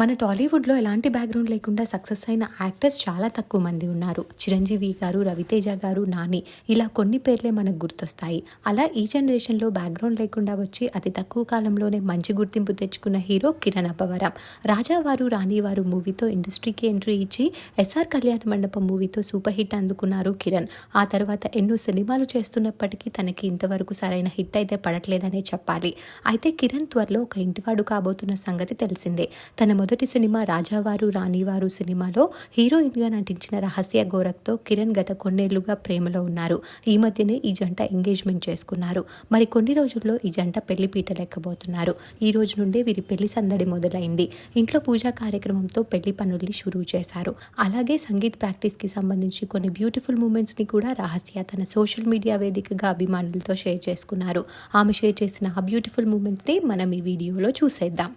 మన టాలీవుడ్లో ఎలాంటి బ్యాక్గ్రౌండ్ లేకుండా సక్సెస్ అయిన యాక్టర్స్ చాలా తక్కువ మంది ఉన్నారు. చిరంజీవి గారు రవితేజ గారు నాని ఇలా కొన్ని పేర్లే మనకు గుర్తొస్తాయి. అలా ఈ జనరేషన్లో బ్యాక్గ్రౌండ్ లేకుండా వచ్చి అతి తక్కువ కాలంలోనే మంచి గుర్తింపు తెచ్చుకున్న హీరో కిరణ్ అబ్బవరం రాజావారు రాణివారు మూవీతో ఇండస్ట్రీకి ఎంట్రీ ఇచ్చి ఎస్ఆర్ కళ్యాణ మండపం మూవీతో సూపర్ హిట్ అందుకున్నారు కిరణ్. ఆ తర్వాత ఎన్నో సినిమాలు చేస్తున్నప్పటికీ తనకి ఇంతవరకు సరైన హిట్ అయితే పడట్లేదనే చెప్పాలి. అయితే కిరణ్ త్వరలో ఒక ఇంటివాడు కాబోతున్న సంగతి తెలిసిందే. తన మొదటి సినిమా రాజావారు రాణివారు సినిమాలో హీరోయిన్గా నటించిన రహస్య గోరఖ్తో కిరణ్ గత కొన్నేళ్ళుగా ప్రేమలో ఉన్నారు. ఈ మధ్యనే ఈ జంట ఎంగేజ్మెంట్ చేసుకున్నారు. మరి కొన్ని రోజుల్లో ఈ జంట పెళ్ళి లేకపోతున్నారు ఈ రోజు నుండే వీరి పెళ్ళి సందడి మొదలైంది. ఇంట్లో పూజా కార్యక్రమంతో పెళ్ళి పనుల్ని షురూ చేశారు. అలాగే సంగీత్ ప్రాక్టీస్కి సంబంధించి కొన్ని బ్యూటిఫుల్ మూమెంట్స్ని కూడా రహస్య తన సోషల్ మీడియా వేదికగా అభిమానులతో షేర్ చేసుకున్నారు. ఆమె షేర్ చేసిన ఆ బ్యూటిఫుల్ మూమెంట్స్ని మనం ఈ వీడియోలో చూసేద్దాం.